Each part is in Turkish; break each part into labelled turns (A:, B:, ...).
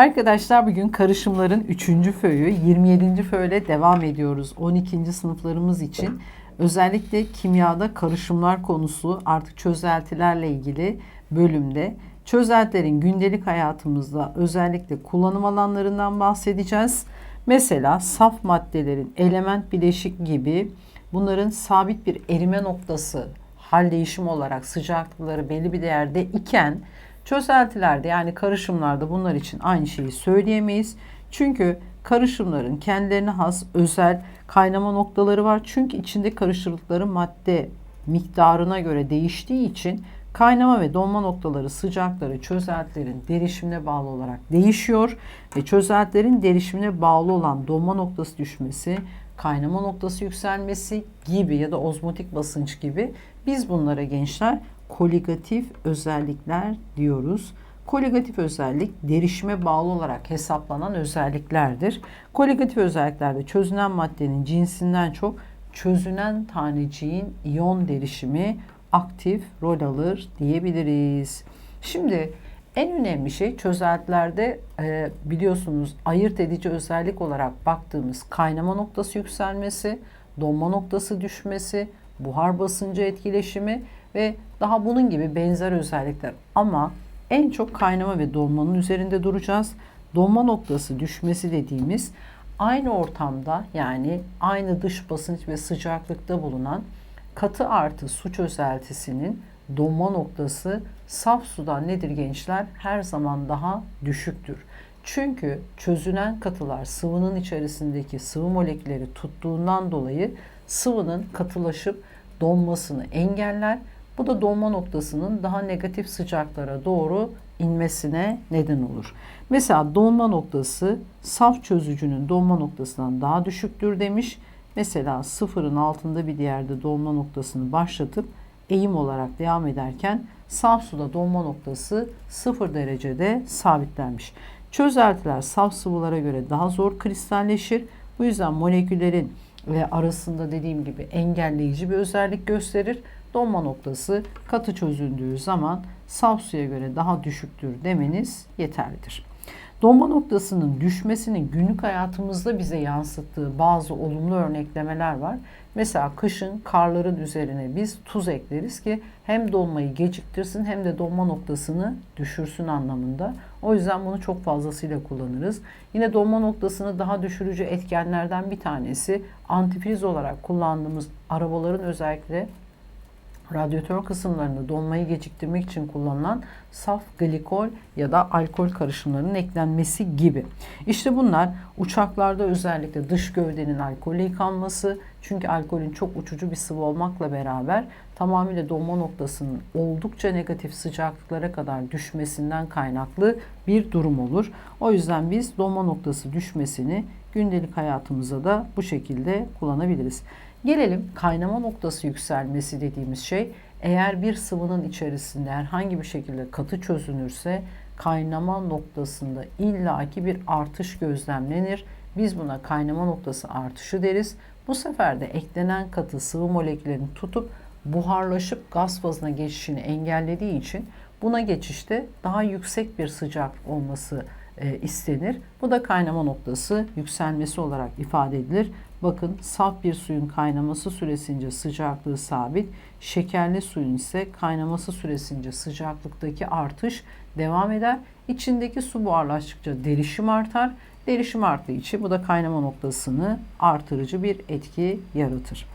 A: Arkadaşlar bugün karışımların 3. föyü 27. föyle devam ediyoruz. 12. sınıflarımız için özellikle kimyada karışımlar konusu artık çözeltilerle ilgili bölümde çözeltilerin gündelik hayatımızda özellikle kullanım alanlarından bahsedeceğiz. Mesela saf maddelerin element bileşik gibi bunların sabit bir erime noktası hal değişimi olarak sıcaklıkları belli bir değerde iken çözeltilerde yani karışımlarda bunlar için aynı şeyi söyleyemeyiz. Çünkü karışımların kendilerine has özel kaynama noktaları var. Çünkü içinde karıştırdıkları madde miktarına göre değiştiği için kaynama ve donma noktaları sıcakları çözeltilerin derişimine bağlı olarak değişiyor ve çözeltilerin derişimine bağlı olan donma noktası düşmesi, kaynama noktası yükselmesi gibi ya da ozmotik basınç gibi biz bunlara gençler koligatif özellikler diyoruz. Koligatif özellik derişime bağlı olarak hesaplanan özelliklerdir. Koligatif özelliklerde çözünen maddenin cinsinden çok çözünen taneciğin iyon derişimi aktif rol alır diyebiliriz. Şimdi en önemli şey çözeltilerde e, biliyorsunuz ayırt edici özellik olarak baktığımız kaynama noktası yükselmesi, donma noktası düşmesi, buhar basıncı etkileşimi ve daha bunun gibi benzer özellikler. Ama en çok kaynama ve donmanın üzerinde duracağız. Donma noktası düşmesi dediğimiz aynı ortamda yani aynı dış basınç ve sıcaklıkta bulunan katı artı su çözeltisinin donma noktası saf sudan nedir gençler? Her zaman daha düşüktür. Çünkü çözünen katılar sıvının içerisindeki sıvı molekülleri tuttuğundan dolayı sıvının katılaşıp donmasını engeller. Bu da donma noktasının daha negatif sıcaklara doğru inmesine neden olur. Mesela donma noktası saf çözücünün donma noktasından daha düşüktür demiş. Mesela sıfırın altında bir yerde donma noktasını başlatıp eğim olarak devam ederken saf suda donma noktası 0 derecede sabitlenmiş. Çözeltiler saf sıvılara göre daha zor kristalleşir. Bu yüzden moleküllerin ve arasında dediğim gibi engelleyici bir özellik gösterir. Donma noktası katı çözüldüğü zaman saf suya göre daha düşüktür demeniz yeterlidir. Donma noktasının düşmesinin günlük hayatımızda bize yansıttığı bazı olumlu örneklemeler var. Mesela kışın karların üzerine biz tuz ekleriz ki hem donmayı geciktirsin hem de donma noktasını düşürsün anlamında. O yüzden bunu çok fazlasıyla kullanırız. Yine donma noktasını daha düşürücü etkenlerden bir tanesi antifriz olarak kullandığımız arabaların özellikle radyatör kısımlarında donmayı geciktirmek için kullanılan saf glikol ya da alkol karışımlarının eklenmesi gibi. İşte bunlar uçaklarda özellikle dış gövdenin alkolle yıkanması çünkü alkolün çok uçucu bir sıvı olmakla beraber tamamıyla donma noktasının oldukça negatif sıcaklıklara kadar düşmesinden kaynaklı bir durum olur. O yüzden biz donma noktası düşmesini gündelik hayatımıza da bu şekilde kullanabiliriz. Gelelim kaynama noktası yükselmesi dediğimiz şey eğer bir sıvının içerisinde herhangi bir şekilde katı çözünürse kaynama noktasında illaki bir artış gözlemlenir. Biz buna kaynama noktası artışı deriz. Bu sefer de eklenen katı sıvı moleküllerini tutup buharlaşıp gaz fazına geçişini engellediği için buna geçişte daha yüksek bir sıcak olması e, istenir. Bu da kaynama noktası yükselmesi olarak ifade edilir. Bakın saf bir suyun kaynaması süresince sıcaklığı sabit, şekerli suyun ise kaynaması süresince sıcaklıktaki artış devam eder. İçindeki su buharlaştıkça derişim artar. Derişim arttığı için bu da kaynama noktasını artırıcı bir etki yaratır.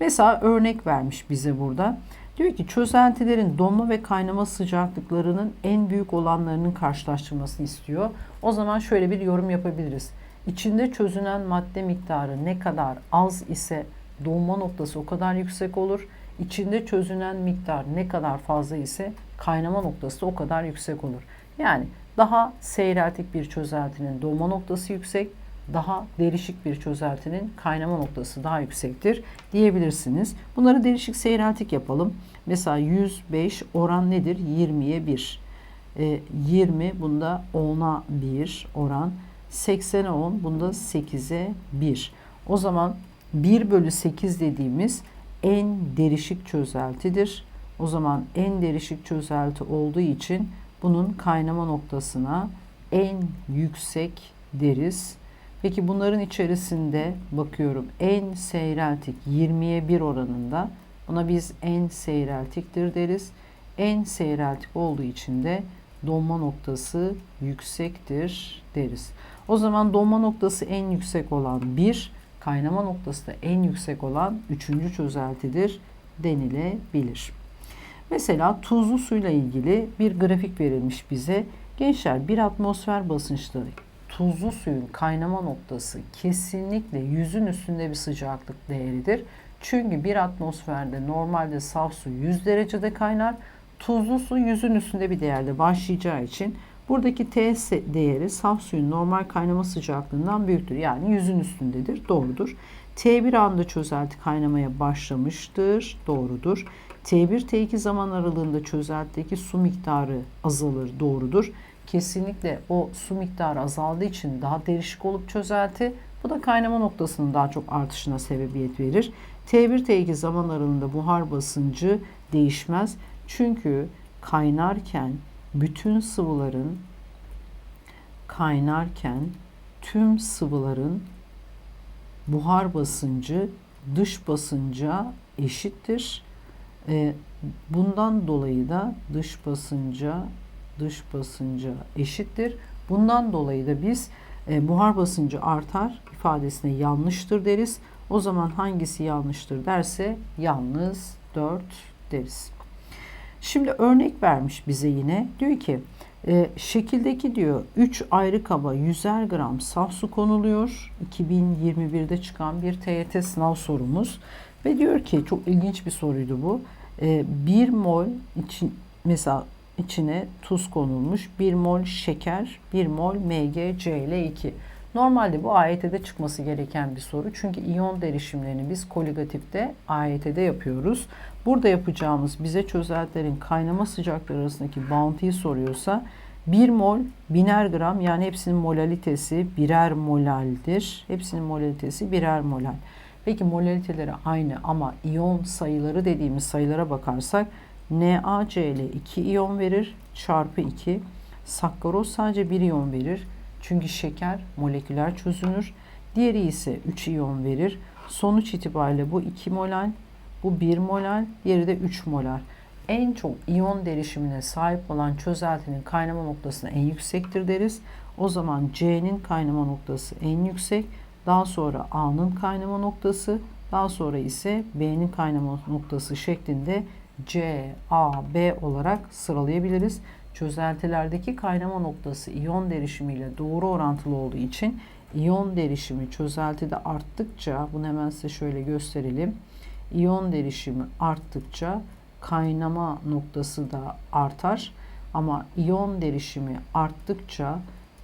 A: Mesela örnek vermiş bize burada. Diyor ki çözeltilerin donma ve kaynama sıcaklıklarının en büyük olanlarının karşılaştırmasını istiyor. O zaman şöyle bir yorum yapabiliriz. İçinde çözünen madde miktarı ne kadar az ise donma noktası o kadar yüksek olur. İçinde çözünen miktar ne kadar fazla ise kaynama noktası o kadar yüksek olur. Yani daha seyreltik bir çözeltinin donma noktası yüksek, daha derişik bir çözeltinin kaynama noktası daha yüksektir diyebilirsiniz. Bunları derişik seyreltik yapalım. Mesela 105 oran nedir? 20'ye 1. E, 20 bunda 10'a 1 oran. 80'e 10 bunda 8'e 1. O zaman 1 bölü 8 dediğimiz en derişik çözeltidir. O zaman en derişik çözelti olduğu için bunun kaynama noktasına en yüksek deriz. Peki bunların içerisinde bakıyorum en seyreltik 20'ye 1 oranında buna biz en seyreltiktir deriz. En seyreltik olduğu için de donma noktası yüksektir deriz. O zaman donma noktası en yüksek olan 1, kaynama noktası da en yüksek olan 3. çözeltidir denilebilir. Mesela tuzlu suyla ilgili bir grafik verilmiş bize. Gençler bir atmosfer basınçta tuzlu suyun kaynama noktası kesinlikle yüzün üstünde bir sıcaklık değeridir. Çünkü bir atmosferde normalde saf su 100 derecede kaynar. Tuzlu su yüzün üstünde bir değerde başlayacağı için buradaki T değeri saf suyun normal kaynama sıcaklığından büyüktür. Yani yüzün üstündedir. Doğrudur. T1 anda çözelti kaynamaya başlamıştır. Doğrudur. T1 T2 zaman aralığında çözeltideki su miktarı azalır. Doğrudur. Kesinlikle o su miktarı azaldığı için daha derişik olup çözelti. Bu da kaynama noktasının daha çok artışına sebebiyet verir. T1 T2 zaman aralığında buhar basıncı değişmez. Çünkü kaynarken bütün sıvıların kaynarken tüm sıvıların buhar basıncı dış basınca eşittir. E, bundan dolayı da dış basınca dış basınca eşittir. Bundan dolayı da biz e, buhar basıncı artar ifadesine yanlıştır deriz. O zaman hangisi yanlıştır derse yalnız 4 deriz. Şimdi örnek vermiş bize yine. Diyor ki e, şekildeki diyor 3 ayrı kaba 100'er gram saf su konuluyor. 2021'de çıkan bir TYT sınav sorumuz. Ve diyor ki çok ilginç bir soruydu bu. E, 1 mol için mesela içine tuz konulmuş. 1 mol şeker, 1 mol MgCl2. Normalde bu AYT'de çıkması gereken bir soru. Çünkü iyon derişimlerini biz koligatifte AYT'de yapıyoruz. Burada yapacağımız bize çözeltilerin kaynama sıcaklığı arasındaki bağıntıyı soruyorsa 1 mol biner gram yani hepsinin molalitesi birer molaldir. Hepsinin molalitesi birer molal. Peki molaliteleri aynı ama iyon sayıları dediğimiz sayılara bakarsak NaCl 2 iyon verir çarpı 2. Sakkaroz sadece 1 iyon verir. Çünkü şeker moleküler çözünür. Diğeri ise 3 iyon verir. Sonuç itibariyle bu 2 molal, bu 1 molal, diğeri de 3 molar. En çok iyon derişimine sahip olan çözeltinin kaynama noktası en yüksektir deriz. O zaman C'nin kaynama noktası en yüksek. Daha sonra A'nın kaynama noktası, daha sonra ise B'nin kaynama noktası şeklinde C, A, B olarak sıralayabiliriz. Çözeltilerdeki kaynama noktası iyon derişimiyle doğru orantılı olduğu için iyon derişimi çözeltide arttıkça bunu hemen size şöyle gösterelim. İyon derişimi arttıkça kaynama noktası da artar. Ama iyon derişimi arttıkça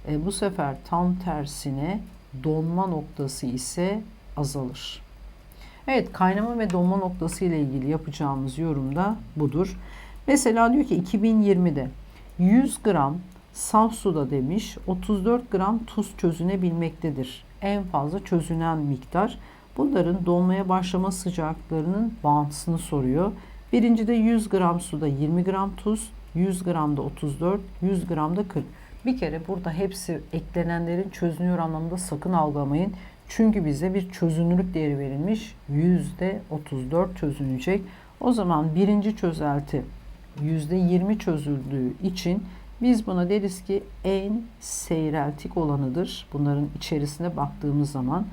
A: e, bu sefer tam tersine donma noktası ise azalır. Evet kaynama ve donma noktası ile ilgili yapacağımız yorum da budur. Mesela diyor ki 2020'de 100 gram saf suda demiş 34 gram tuz çözünebilmektedir. En fazla çözünen miktar. Bunların donmaya başlama sıcaklıklarının bağıntısını soruyor. Birincide 100 gram suda 20 gram tuz, 100 gramda 34, 100 gramda 40. Bir kere burada hepsi eklenenlerin çözünüyor anlamında sakın algılamayın. Çünkü bize bir çözünürlük değeri verilmiş. Yüzde 34 çözünecek. O zaman birinci çözelti yüzde 20 çözüldüğü için biz buna deriz ki en seyreltik olanıdır. Bunların içerisine baktığımız zaman.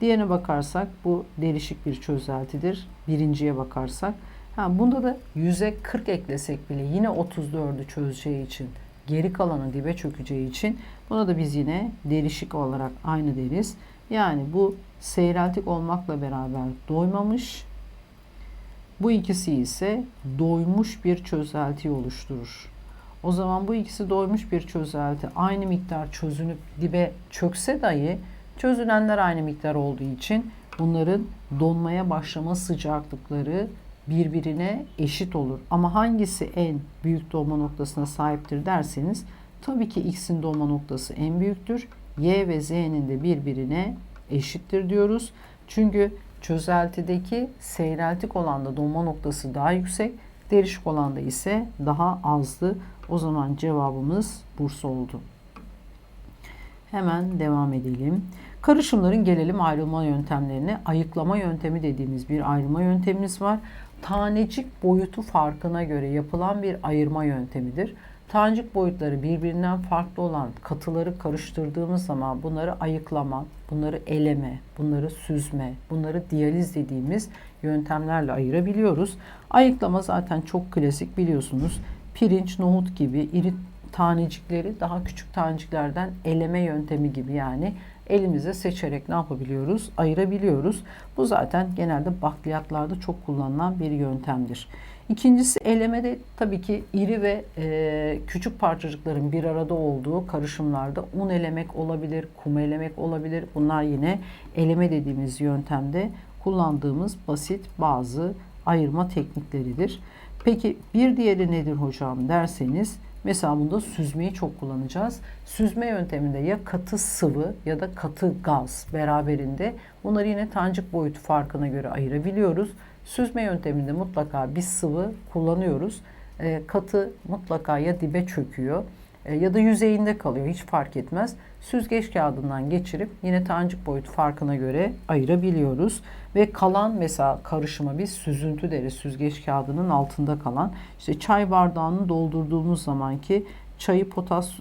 A: Diğerine bakarsak bu derişik bir çözeltidir. Birinciye bakarsak. Ha, bunda da yüze 40 eklesek bile yine 34'ü çözeceği için geri kalanı dibe çökeceği için buna da biz yine derişik olarak aynı deriz. Yani bu seyreltik olmakla beraber doymamış. Bu ikisi ise doymuş bir çözelti oluşturur. O zaman bu ikisi doymuş bir çözelti aynı miktar çözünüp dibe çökse dahi çözülenler aynı miktar olduğu için bunların donmaya başlama sıcaklıkları birbirine eşit olur. Ama hangisi en büyük donma noktasına sahiptir derseniz tabii ki X'in donma noktası en büyüktür. Y ve Z'nin de birbirine eşittir diyoruz. Çünkü çözeltideki seyreltik olanda donma noktası daha yüksek, derişik olanda ise daha azdı. O zaman cevabımız Bursa oldu. Hemen devam edelim. Karışımların gelelim ayrılma yöntemlerine. Ayıklama yöntemi dediğimiz bir ayrılma yöntemimiz var. Tanecik boyutu farkına göre yapılan bir ayırma yöntemidir. Tanecik boyutları birbirinden farklı olan katıları karıştırdığımız zaman bunları ayıklama, bunları eleme, bunları süzme, bunları diyaliz dediğimiz yöntemlerle ayırabiliyoruz. Ayıklama zaten çok klasik biliyorsunuz. Pirinç, nohut gibi iri tanecikleri daha küçük taneciklerden eleme yöntemi gibi yani elimize seçerek ne yapabiliyoruz? Ayırabiliyoruz. Bu zaten genelde bakliyatlarda çok kullanılan bir yöntemdir. İkincisi elemede tabii ki iri ve e, küçük parçacıkların bir arada olduğu karışımlarda un elemek olabilir, kum elemek olabilir. Bunlar yine eleme dediğimiz yöntemde kullandığımız basit bazı ayırma teknikleridir. Peki bir diğeri nedir hocam derseniz mesela bunda süzmeyi çok kullanacağız. Süzme yönteminde ya katı sıvı ya da katı gaz beraberinde bunları yine tancık boyutu farkına göre ayırabiliyoruz. Süzme yönteminde mutlaka bir sıvı kullanıyoruz. E, katı mutlaka ya dibe çöküyor e, ya da yüzeyinde kalıyor hiç fark etmez. Süzgeç kağıdından geçirip yine tancık boyutu farkına göre ayırabiliyoruz. Ve kalan mesela karışıma biz süzüntü deriz süzgeç kağıdının altında kalan. işte çay bardağını doldurduğumuz zamanki çayı potas,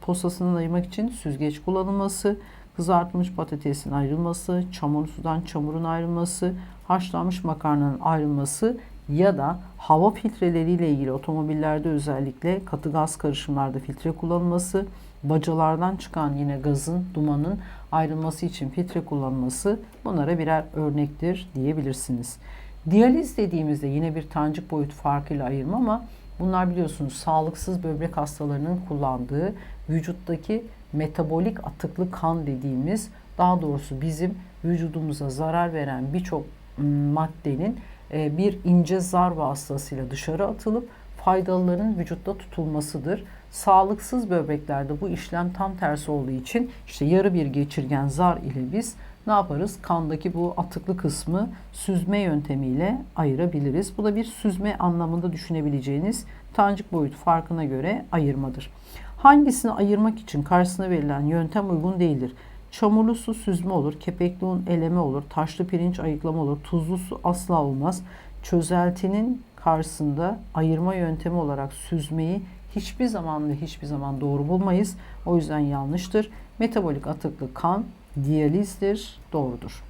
A: posasından ayırmak için süzgeç kullanılması, kızartılmış patatesin ayrılması, çamur sudan çamurun ayrılması, haşlanmış makarnanın ayrılması ya da hava filtreleriyle ilgili otomobillerde özellikle katı gaz karışımlarda filtre kullanılması, bacalardan çıkan yine gazın, dumanın ayrılması için filtre kullanılması bunlara birer örnektir diyebilirsiniz. Diyaliz dediğimizde yine bir tancık boyut farkıyla ayırma ama bunlar biliyorsunuz sağlıksız böbrek hastalarının kullandığı vücuttaki metabolik atıklı kan dediğimiz daha doğrusu bizim vücudumuza zarar veren birçok maddenin e, bir ince zar vasıtasıyla dışarı atılıp faydalıların vücutta tutulmasıdır. Sağlıksız böbreklerde bu işlem tam tersi olduğu için işte yarı bir geçirgen zar ile biz ne yaparız? Kandaki bu atıklı kısmı süzme yöntemiyle ayırabiliriz. Bu da bir süzme anlamında düşünebileceğiniz tancık boyutu farkına göre ayırmadır. Hangisini ayırmak için karşısına verilen yöntem uygun değildir? Çamurlu su süzme olur, kepekli un eleme olur, taşlı pirinç ayıklama olur, tuzlu su asla olmaz. Çözeltinin karşısında ayırma yöntemi olarak süzmeyi hiçbir zaman ve hiçbir zaman doğru bulmayız. O yüzden yanlıştır. Metabolik atıklı kan diyalizdir, doğrudur.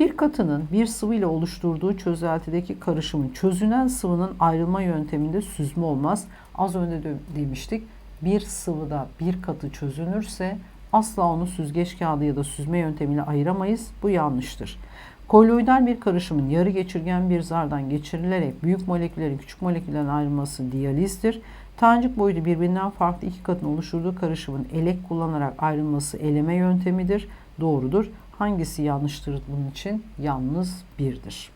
A: Bir katının bir sıvı ile oluşturduğu çözeltideki karışımın çözünen sıvının ayrılma yönteminde süzme olmaz. Az önce de demiştik. Bir sıvıda bir katı çözünürse asla onu süzgeç kağıdı ya da süzme yöntemiyle ayıramayız. Bu yanlıştır. Koloidal bir karışımın yarı geçirgen bir zardan geçirilerek büyük moleküllerin küçük moleküllerden ayrılması diyalizdir. Tanecik boyutu birbirinden farklı iki katın oluşturduğu karışımın elek kullanarak ayrılması eleme yöntemidir. Doğrudur. Hangisi yanlıştır bunun için? Yalnız birdir.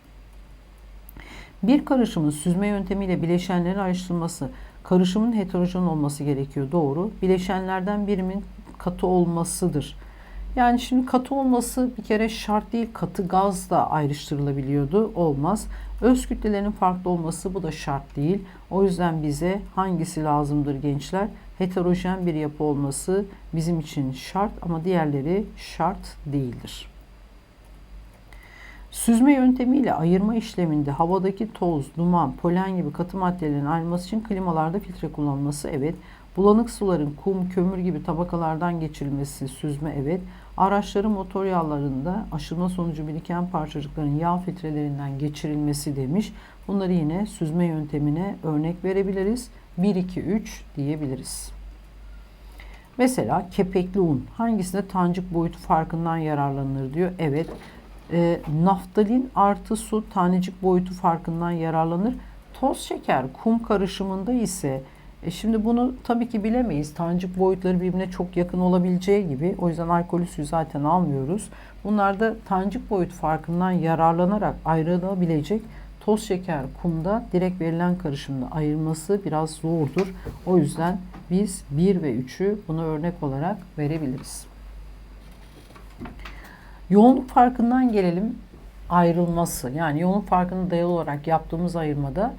A: Bir karışımın süzme yöntemiyle bileşenlerin ayrıştırılması karışımın heterojen olması gerekiyor. Doğru. Bileşenlerden birinin katı olmasıdır. Yani şimdi katı olması bir kere şart değil. Katı gaz da ayrıştırılabiliyordu. Olmaz. Öz kütlelerin farklı olması bu da şart değil. O yüzden bize hangisi lazımdır gençler? Heterojen bir yapı olması bizim için şart ama diğerleri şart değildir. Süzme yöntemiyle ayırma işleminde havadaki toz, duman, polen gibi katı maddelerin ayrılması için klimalarda filtre kullanılması evet. Bulanık suların kum, kömür gibi tabakalardan geçirilmesi süzme evet. Araçların motor yağlarında aşılma sonucu biriken parçacıkların yağ filtrelerinden geçirilmesi demiş. Bunları yine süzme yöntemine örnek verebiliriz. 1, 2, 3 diyebiliriz. Mesela kepekli un hangisinde tancık boyutu farkından yararlanır diyor. Evet e, naftalin artı su tanecik boyutu farkından yararlanır. Toz şeker kum karışımında ise e şimdi bunu tabii ki bilemeyiz. Tancık boyutları birbirine çok yakın olabileceği gibi. O yüzden alkolü suyu zaten almıyoruz. Bunlarda tancık boyut farkından yararlanarak ayrılabilecek toz şeker kumda direkt verilen karışımda ayırması biraz zordur. O yüzden biz 1 ve 3'ü buna örnek olarak verebiliriz. Yoğunluk farkından gelelim ayrılması. Yani yoğunluk farkına dayalı olarak yaptığımız ayırmada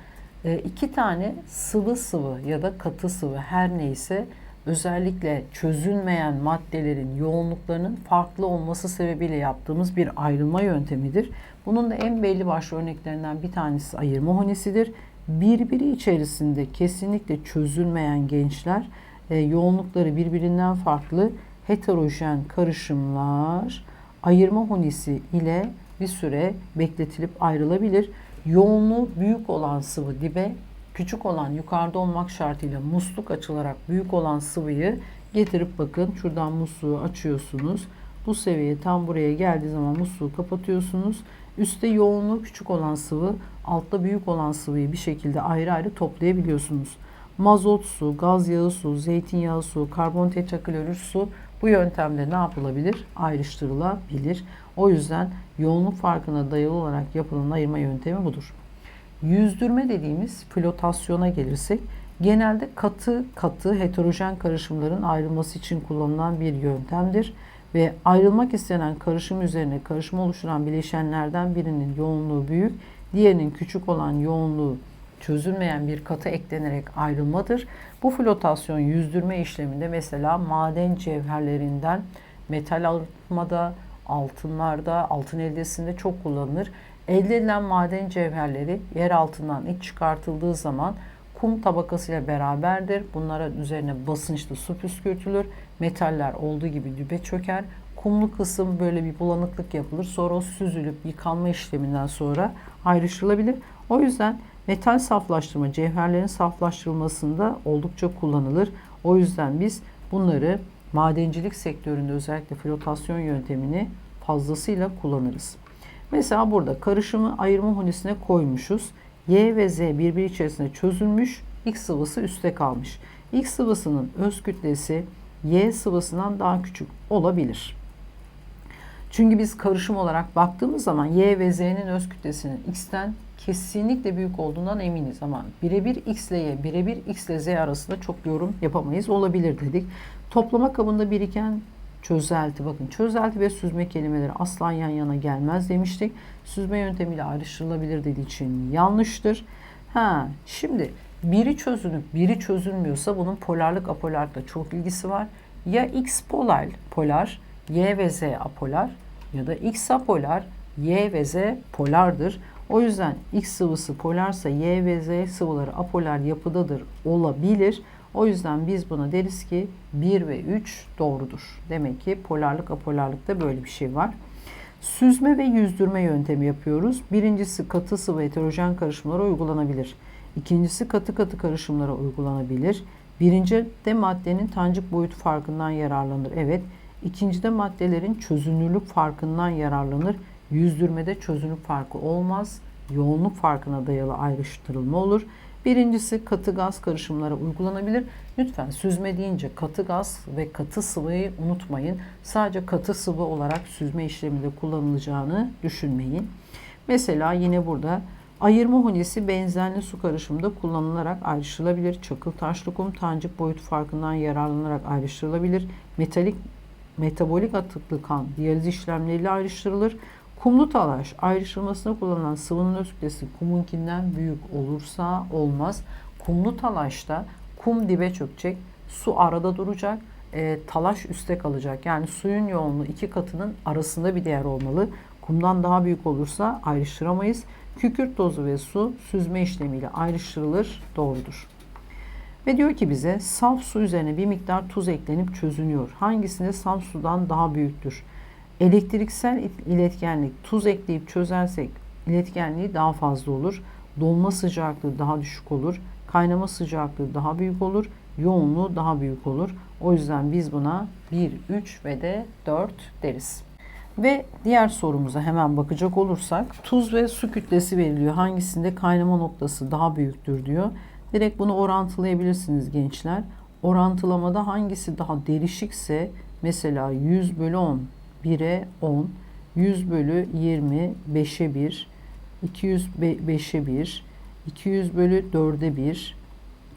A: e, iki tane sıvı sıvı ya da katı sıvı her neyse özellikle çözülmeyen maddelerin yoğunluklarının farklı olması sebebiyle yaptığımız bir ayrılma yöntemidir. Bunun da en belli başlı örneklerinden bir tanesi ayırma honesidir. Birbiri içerisinde kesinlikle çözülmeyen gençler e, yoğunlukları birbirinden farklı heterojen karışımlar ayırma honesi ile bir süre bekletilip ayrılabilir. Yoğunluğu büyük olan sıvı dibe, küçük olan yukarıda olmak şartıyla musluk açılarak büyük olan sıvıyı getirip bakın şuradan musluğu açıyorsunuz. Bu seviye tam buraya geldiği zaman musluğu kapatıyorsunuz. Üste yoğunluğu küçük olan sıvı, altta büyük olan sıvıyı bir şekilde ayrı ayrı toplayabiliyorsunuz. Mazot su, gaz yağı su, zeytinyağı su, karbon tetraklorür su bu yöntemde ne yapılabilir? Ayrıştırılabilir. O yüzden yoğunluk farkına dayalı olarak yapılan ayırma yöntemi budur. Yüzdürme dediğimiz flotasyona gelirsek genelde katı katı heterojen karışımların ayrılması için kullanılan bir yöntemdir ve ayrılmak istenen karışım üzerine karışım oluşturan bileşenlerden birinin yoğunluğu büyük, diğerinin küçük olan yoğunluğu çözülmeyen bir katı eklenerek ayrılmadır. Bu flotasyon yüzdürme işleminde mesela maden cevherlerinden metal arıtmada, altınlarda, altın eldesinde çok kullanılır. Elde edilen maden cevherleri yer altından ilk çıkartıldığı zaman kum tabakasıyla beraberdir. Bunlara üzerine basınçlı su püskürtülür. Metaller olduğu gibi dibe çöker. Kumlu kısım böyle bir bulanıklık yapılır. Sonra o süzülüp yıkanma işleminden sonra ayrıştırılabilir. O yüzden metal saflaştırma, cevherlerin saflaştırılmasında oldukça kullanılır. O yüzden biz bunları madencilik sektöründe özellikle flotasyon yöntemini fazlasıyla kullanırız. Mesela burada karışımı ayırma hunisine koymuşuz. Y ve Z birbiri içerisinde çözülmüş. X sıvısı üstte kalmış. X sıvısının öz kütlesi Y sıvısından daha küçük olabilir. Çünkü biz karışım olarak baktığımız zaman Y ve Z'nin öz kütlesinin X'ten kesinlikle büyük olduğundan eminiz ama birebir X ile Y, birebir X ile Z arasında çok yorum yapamayız. Olabilir dedik. Toplama kabında biriken çözelti bakın çözelti ve süzme kelimeleri asla yan yana gelmez demiştik. Süzme yöntemiyle ayrıştırılabilir dediği için yanlıştır. Ha şimdi biri çözülüp biri çözülmüyorsa bunun polarlık apolarlıkla çok ilgisi var. Ya X polar, polar, Y ve Z apolar ya da X apolar, Y ve Z polardır. O yüzden X sıvısı polarsa Y ve Z sıvıları apolar yapıdadır olabilir. O yüzden biz buna deriz ki 1 ve 3 doğrudur. Demek ki polarlık apolarlıkta böyle bir şey var. Süzme ve yüzdürme yöntemi yapıyoruz. Birincisi katı sıvı heterojen karışımlara uygulanabilir. İkincisi katı katı karışımlara uygulanabilir. Birinci de maddenin tancık boyutu farkından yararlanır. Evet. İkincide maddelerin çözünürlük farkından yararlanır. Yüzdürmede çözünürlük farkı olmaz. Yoğunluk farkına dayalı ayrıştırılma olur. Birincisi katı gaz karışımlara uygulanabilir. Lütfen süzme deyince katı gaz ve katı sıvıyı unutmayın. Sadece katı sıvı olarak süzme işleminde kullanılacağını düşünmeyin. Mesela yine burada ayırma hunisi benzenli su karışımında kullanılarak ayrıştırılabilir. Çakıl taşlı kum tancık boyut farkından yararlanarak ayrıştırılabilir. Metalik metabolik atıklı kan diyaliz işlemleriyle ayrıştırılır. Kumlu talaş ayrıştırmasında kullanılan sıvının öz kütlesi kumunkinden büyük olursa olmaz. Kumlu talaşta kum dibe çökecek, su arada duracak, e, talaş üstte kalacak. Yani suyun yoğunluğu iki katının arasında bir değer olmalı. Kumdan daha büyük olursa ayrıştıramayız. Kükürt tozu ve su süzme işlemiyle ayrıştırılır, doğrudur. Ve diyor ki bize saf su üzerine bir miktar tuz eklenip çözünüyor. Hangisinde saf sudan daha büyüktür? Elektriksel iletkenlik tuz ekleyip çözersek iletkenliği daha fazla olur. Dolma sıcaklığı daha düşük olur. Kaynama sıcaklığı daha büyük olur. Yoğunluğu daha büyük olur. O yüzden biz buna 1, 3 ve de 4 deriz. Ve diğer sorumuza hemen bakacak olursak tuz ve su kütlesi veriliyor. Hangisinde kaynama noktası daha büyüktür diyor. Direkt bunu orantılayabilirsiniz gençler. Orantılamada hangisi daha derişikse mesela 100 bölü 10 1'e 10, 100 bölü 20 5'e 1, 200 5'e 1, 200 bölü 4'e 1,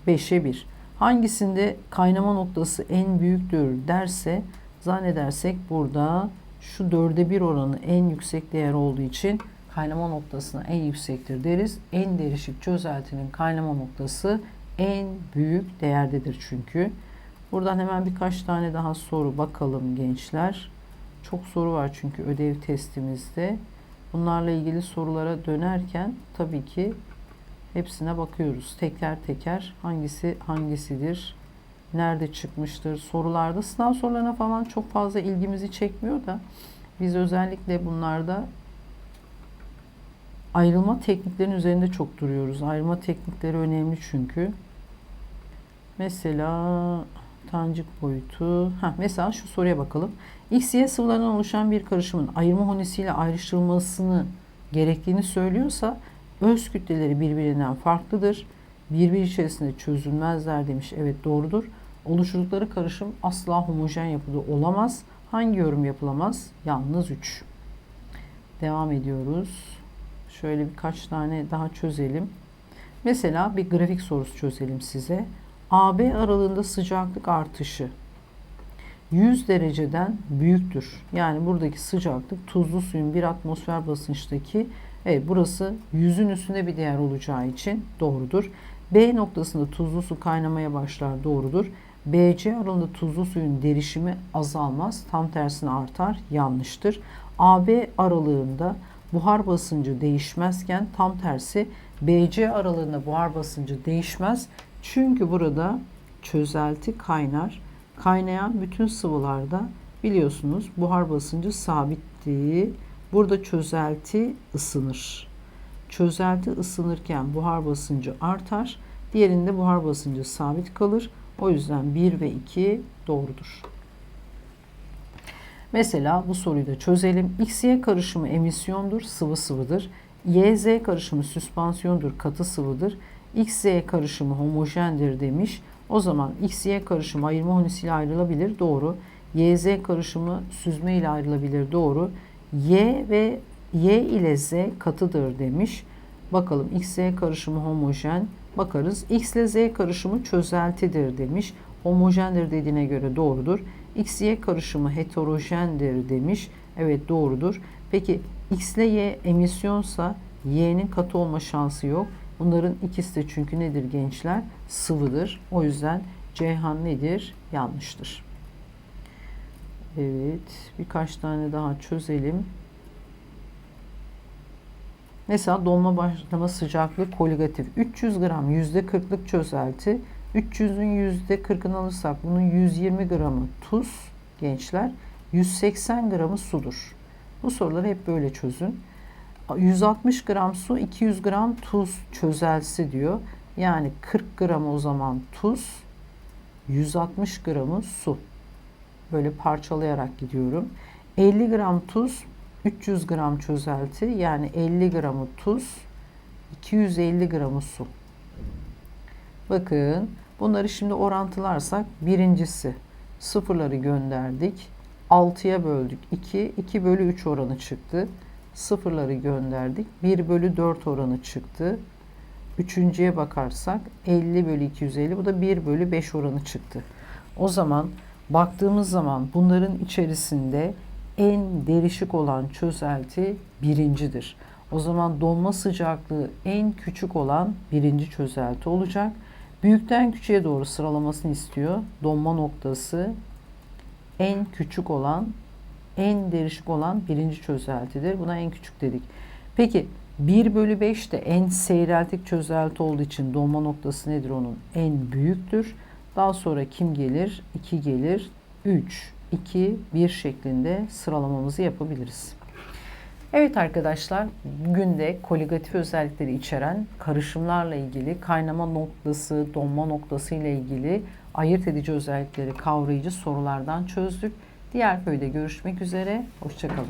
A: 5'e 1. Hangisinde kaynama noktası en büyüktür derse zannedersek burada şu 4'e 1 oranı en yüksek değer olduğu için kaynama noktasına en yüksektir deriz. En derişik çözeltinin kaynama noktası en büyük değerdedir çünkü. Buradan hemen birkaç tane daha soru bakalım gençler. Çok soru var çünkü ödev testimizde. Bunlarla ilgili sorulara dönerken tabii ki hepsine bakıyoruz. Teker teker hangisi hangisidir, nerede çıkmıştır sorularda. Sınav sorularına falan çok fazla ilgimizi çekmiyor da biz özellikle bunlarda ayrılma tekniklerinin üzerinde çok duruyoruz. Ayrılma teknikleri önemli çünkü. Mesela tancık boyutu. Heh, mesela şu soruya bakalım. X, Y sıvılarından oluşan bir karışımın ayırma honesiyle ayrıştırılmasını gerektiğini söylüyorsa öz kütleleri birbirinden farklıdır. Birbiri içerisinde çözülmezler demiş. Evet doğrudur. Oluşturdukları karışım asla homojen yapıda olamaz. Hangi yorum yapılamaz? Yalnız 3. Devam ediyoruz. Şöyle birkaç tane daha çözelim. Mesela bir grafik sorusu çözelim size. AB aralığında sıcaklık artışı 100 dereceden büyüktür. Yani buradaki sıcaklık tuzlu suyun bir atmosfer basınçtaki evet burası 100'ün üstünde bir değer olacağı için doğrudur. B noktasında tuzlu su kaynamaya başlar doğrudur. BC aralığında tuzlu suyun derişimi azalmaz. Tam tersine artar. Yanlıştır. AB aralığında buhar basıncı değişmezken tam tersi BC aralığında buhar basıncı değişmez. Çünkü burada çözelti kaynar. Kaynayan bütün sıvılarda biliyorsunuz buhar basıncı sabitliği. Burada çözelti ısınır. Çözelti ısınırken buhar basıncı artar. Diğerinde buhar basıncı sabit kalır. O yüzden 1 ve 2 doğrudur. Mesela bu soruyu da çözelim. X-Y karışımı emisyondur, sıvı sıvıdır. Y-Z karışımı süspansiyondur, katı sıvıdır. X-Y karışımı homojendir demiş. O zaman X-Y karışımı ayırma honesiyle ayrılabilir. Doğru. Y-Z karışımı süzme ile ayrılabilir. Doğru. Y ve Y ile Z katıdır demiş. Bakalım X-Y karışımı homojen. Bakarız. X ile Z karışımı çözeltidir demiş. Homojendir dediğine göre doğrudur. X-Y karışımı heterojendir demiş. Evet doğrudur. Peki X ile Y emisyonsa Y'nin katı olma şansı yok. Bunların ikisi de çünkü nedir gençler? Sıvıdır. O yüzden Ceyhan nedir? Yanlıştır. Evet. Birkaç tane daha çözelim. Mesela dolma başlama sıcaklığı koligatif. 300 gram %40'lık çözelti. 300'ün %40'ını alırsak bunun 120 gramı tuz gençler. 180 gramı sudur. Bu soruları hep böyle çözün. 160 gram su, 200 gram tuz çözelsi diyor. Yani 40 gram o zaman tuz, 160 gramı su. Böyle parçalayarak gidiyorum. 50 gram tuz, 300 gram çözelti yani 50 gramı tuz, 250 gramı su. Bakın bunları şimdi orantılarsak birincisi sıfırları gönderdik. 6'ya böldük 2, 2 bölü 3 oranı çıktı. Sıfırları gönderdik. 1 bölü 4 oranı çıktı. Üçüncüye bakarsak 50 bölü 250 bu da 1 bölü 5 oranı çıktı. O zaman baktığımız zaman bunların içerisinde en derişik olan çözelti birincidir. O zaman donma sıcaklığı en küçük olan birinci çözelti olacak. Büyükten küçüğe doğru sıralamasını istiyor. Donma noktası en küçük olan, en derişik olan birinci çözeltidir. Buna en küçük dedik. Peki 1 bölü 5 de en seyreltik çözelti olduğu için donma noktası nedir onun? En büyüktür. Daha sonra kim gelir? 2 gelir. 3, 2, 1 şeklinde sıralamamızı yapabiliriz. Evet arkadaşlar, bugün de koligatif özellikleri içeren karışımlarla ilgili kaynama noktası, donma noktası ile ilgili ayırt edici özellikleri kavrayıcı sorulardan çözdük. Diğer köyde görüşmek üzere, hoşçakalın.